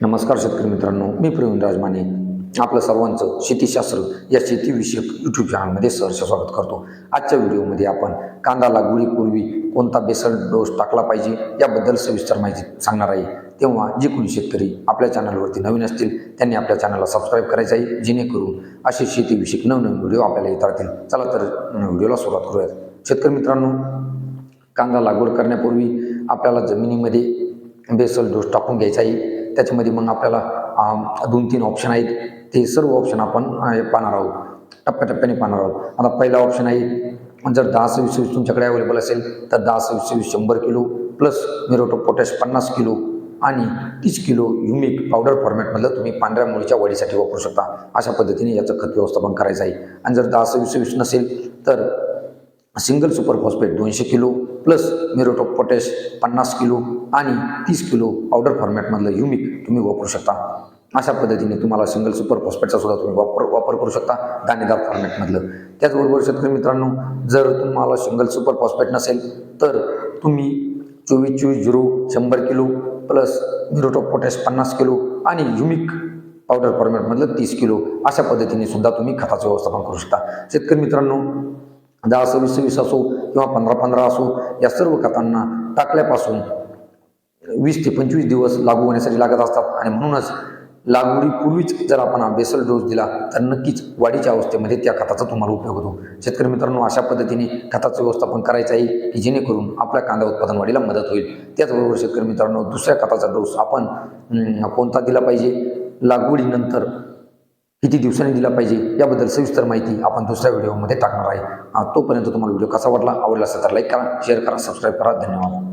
नमस्कार शेतकरी मित्रांनो मी प्रवीण राजमाने. आपलं सर्वांचं शेतीशास्त्र या शेतीविषयक यूट्यूब चॅनलमध्ये सहर्ष स्वागत करतो. आजच्या व्हिडिओमध्ये आपण कांदा लागवडीपूर्वी कोणता बेसल डोस टाकला पाहिजे याबद्दल सविस्तर माहिती सांगणार आहे. तेव्हा जे कोणी शेतकरी आपल्या चॅनलवरती नवीन असतील त्यांनी आपल्या चॅनलला सबस्क्राईब करायचं आहे जेणेकरून असे शेतीविषयक नवनवीन व्हिडिओ आपल्याला येत राहतील. चला तर व्हिडिओला सुरुवात करूयात. शेतकरी मित्रांनो कांदा लागवड करण्यापूर्वी आपल्याला जमिनीमध्ये बेसल डोस टाकून घ्यायचा आहे. त्याच्यामध्ये मग आपल्याला दोन तीन ऑप्शन आहेत. ते सर्व ऑप्शन आपण पाहणार आहोत. टप्प्याटप्प्याने पाहणार आहोत. आता पहिला ऑप्शन आहे जर दहा सव्वीस सव्वीस तुमच्याकडे अवेलेबल असेल तर दहा सव्वीस सव्वीस शंभर किलो प्लस मिरोटो पोटॅश पन्नास किलो आणि तीस किलो युमिक पावडर फॉर्मॅटमधलं तुम्ही पांढऱ्या मुळीच्या वाढीसाठी वापरू शकता. अशा पद्धतीने याचं खत व्यवस्थापन करायचं आहे. आणि जर दहा सव्वीस सव्वीस नसेल तर सिंगल सुपर फॉस्फेट दोनशे किलो प्लस मिरोटो पोटॅश पन्नास किलो आणि तीस किलो पावडर फॉर्मॅटमधलं युमिक तुम्ही वापरू शकता. अशा पद्धतीने तुम्हाला सिंगल सुपर फॉस्फेटचा सुद्धा तुम्ही वापर वापर करू शकता दाणेदार फॉर्मॅटमधलं त्याचबरोबर शेतकरी मित्रांनो जर तुम्हाला सिंगल सुपर फॉस्फेट नसेल तर तुम्ही चोवीस चोवीस झिरो शंभर किलो प्लस मिरोटो पोटॅश पन्नास किलो आणि युमिक पावडर फॉर्मॅटमधलं तीस किलो अशा पद्धतीने सुद्धा तुम्ही खताचं व्यवस्थापन करू शकता. शेतकरी मित्रांनो दहा सव्वीस सव्वीस असो किंवा पंधरा पंधरा असो या सर्व खतांना टाकल्यापासून वीस ते पंचवीस दिवस लागू होण्यासाठी लागत असतात. आणि म्हणूनच लागवडीपूर्वीच जर आपण हा बेसल डोस दिला तर नक्कीच वाढीच्या अवस्थेमध्ये त्या खताचा तुम्हाला उपयोग होतो. शेतकरी मित्रांनो अशा पद्धतीने खताचं व्यवस्थापन करायचं आहे की जेणेकरून आपल्या कांदा उत्पादन वाढीला मदत होईल. त्याचबरोबर शेतकरी मित्रांनो दुसऱ्या खताचा डोस आपण कोणता दिला पाहिजे? लागवडीनंतर किती दिवसांनी दिला पाहिजे याबद्दल सविस्तर माहिती आपण दुसऱ्या व्हिडिओमध्ये टाकणार आहे. तोपर्यंत तुम्हाला व्हिडिओ कसा वाटला आवडला असेल तर लाईक करा शेअर करा सबस्क्राईब करा. धन्यवाद.